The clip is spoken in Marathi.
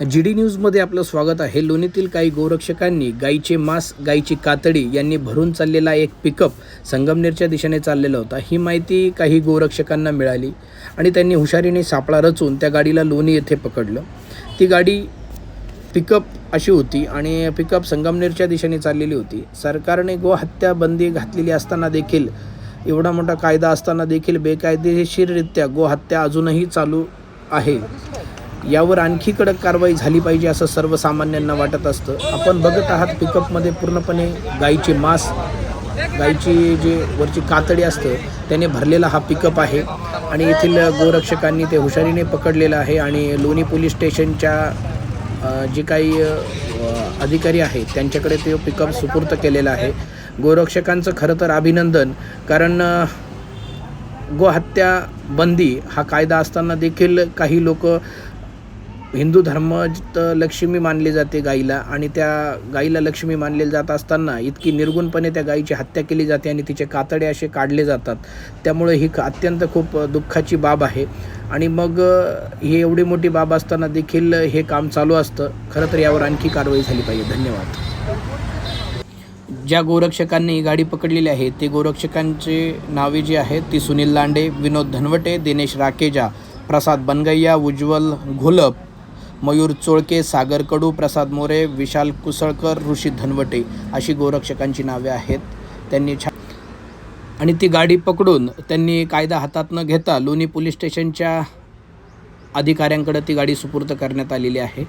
जी डी न्यूजमध्ये आपलं स्वागत आहे. लोणीतील काही गोरक्षकांनी गाईचे मांस गाईची कातडी यांनी भरून चाललेला एक पिकअप संगमनेरच्या दिशेने चाललेला होता. ही माहिती काही गोरक्षकांना मिळाली आणि त्यांनी हुशारीने सापळा रचून त्या गाडीला लोणी येथे पकडलं. ती गाडी पिकअप अशी होती आणि पिकअप संगमनेरच्या दिशेने चाललेली होती. सरकारने गोहत्या बंदी घातलेली असताना देखील एवढा मोठा कायदा असताना देखील बेकायदेशीररित्या गोहत्या अजूनही चालू आहे. यावर आणखी कडक कारवाई झाली पाहिजे असं सर्वसामान्यांना वाटत असतं. आपण बघत आहात पिकअपमध्ये पूर्णपणे गाईचे मांस गाईची जे वरची कातडी असतं त्याने भरलेला हा पिकअप आहे. आणि येथील गोरक्षकांनी ते हुशारीने पकडलेलं आहे आणि लोणी पोलीस स्टेशनच्या जे काही अधिकारी आहेत त्यांच्याकडे ते पिकअप सुपूर्त केलेलं आहे. गोरक्षकांचं खरं तर अभिनंदन कारण गोहत्या बंदी हा कायदा असताना देखील काही लोक हिंदू धर्मात लक्ष्मी मानली जाते गाईला आणि त्या गाईला लक्ष्मी मानले जात असताना इतकी निर्गुणपणे त्या गाईची हत्या केली जाते आणि तिचे कातडे असे काढले जातात. त्यामुळे ही अत्यंत खूप दुःखाची बाब आहे. आणि मग ही एवढी मोठी बाब असताना देखील हे काम चालू असतं. खरं तर यावर आणखी कारवाई झाली पाहिजे. धन्यवाद. ज्या गोरक्षकांनी ही गाडी पकडलेली आहे ते गोरक्षकांचे नावे जी आहेत ती सुनील लांडे विनोद धनवटे दिनेश राकेजा प्रसाद बनगैया उज्ज्वल घोलप मयूर चोळके सागर कडू प्रसाद मोरे विशाल कुसळकर ऋषी धनवटे अशी गोरक्षकांची नावे आहेत. त्यांनी छा आणि ती गाडी पकडून त्यांनी कायदा हातात न घेता लोणी पोलीस स्टेशनच्या अधिकाऱ्यांकडे ती गाडी सुपूर्द करण्यात आलेली आहे.